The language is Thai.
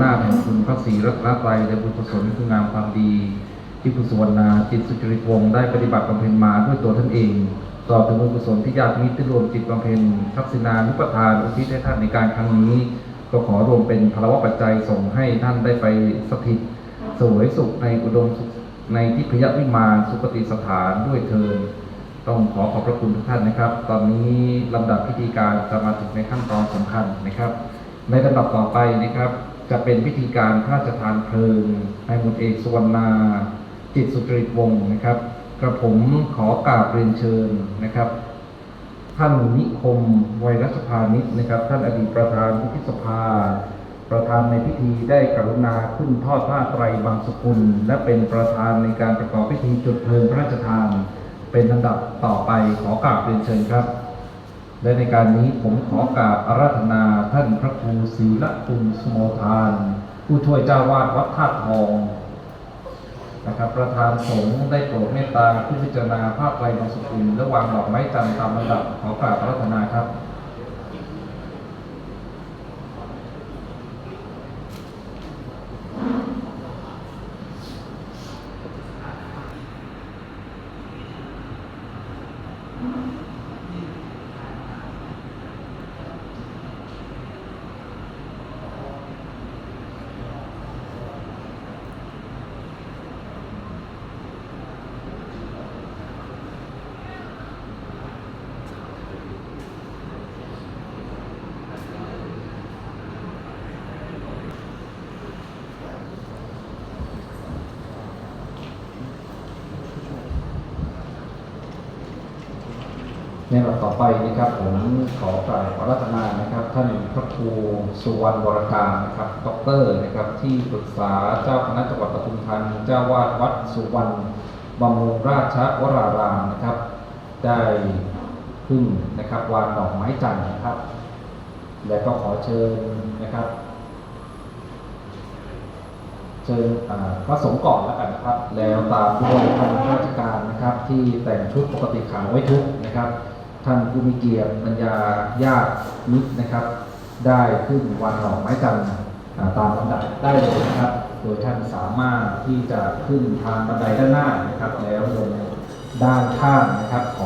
หน้าแห่งคุณพระศรีรัตนตรัยและบุญกุศลคืองามความดี ที่คุณสุวรรณาจิตสุจริตวงศ์ได้ปฏิบัติบำเพ็ญมาด้วยตัวท่านเองต่อถึงบุญกุศลที่ญาติมิตรได้รวมจิตบำเพ็ญทักษิณานุปทานอุทิศให้ท่านในการครั้งนี้ ก็ขอรวมเป็นพลวะปัจจัยส่งให้ท่านได้ไปสถิตสวยสุขในอุดมสุขในทิพยวิมานสุคติสถานด้วยเทินต้องขอขอบพระคุณทุกท่านนะครับ ตอนนี้ลำดับพิธีการจะมาถึงในขั้นตอนสำคัญนะครับ ในลำดับต่อไปนะครับ จะเป็นพิธีการพระราชทานเพลิงในหมวดเอกสุวรรณา จิตสุจริตวงศ์นะครับ กระผมขอกราบเรียนเชิญนะครับ ท่านนิคมไวรัชพานิชนะครับ ท่านอดีตประธานวุฒิสภา ประธานในพิธีได้กรุณาขึ้นทอดผ้าไตรบางสกุล และเป็นประธานในการประกอบพิธีจุดเพลิงพระราชทาน เป็นลำดับต่อไปขอกราบเรียนเชิญครับ และในการนี้ผมขอกราบอาราธนาท่านพระครูศรีละคุณสโมทาน ผู้ช่วยเจ้าวาดวัดธาตุทองนะครับประธานสงฆ์ได้โปรดเมตตาผู้พิจารณาภาพไตรบางสุขุลและวางดอกไม้จันทร์ตามลำดับขอกราบอาราธนาครับ ในลำดับต่อไปนะครับผมขอกราบอราธนานะครับ ท่านพระครูสุวรรณวรการนะครับด็อกเตอร์นะครับที่ปรึกษาเจ้าคณะจังหวัดปทุมธานีเจ้าวาดวัดสุวรรณบำรุงราชวรารามนะครับ ได้ขึ้นนะครับวางดอกไม้จันทร์นะครับ และก็ขอเชิญนะครับ เชิญพระสงฆ์ก่อนแล้วกันนะครับ แล้วตามด้วยท่านราชการนะครับ ที่แต่งชุดปกติขาวไว้ทุกนะครับ ท่านผู้มีเกียรติบรรยาญาติมิตรนะครับ ได้ขึ้นวางดอกไม้จันตามลำดับได้เลยนะครับ โดยท่านสามารถที่จะขึ้นทางบันไดด้านหน้านะครับ แล้วลงด้านข้างนะครับของ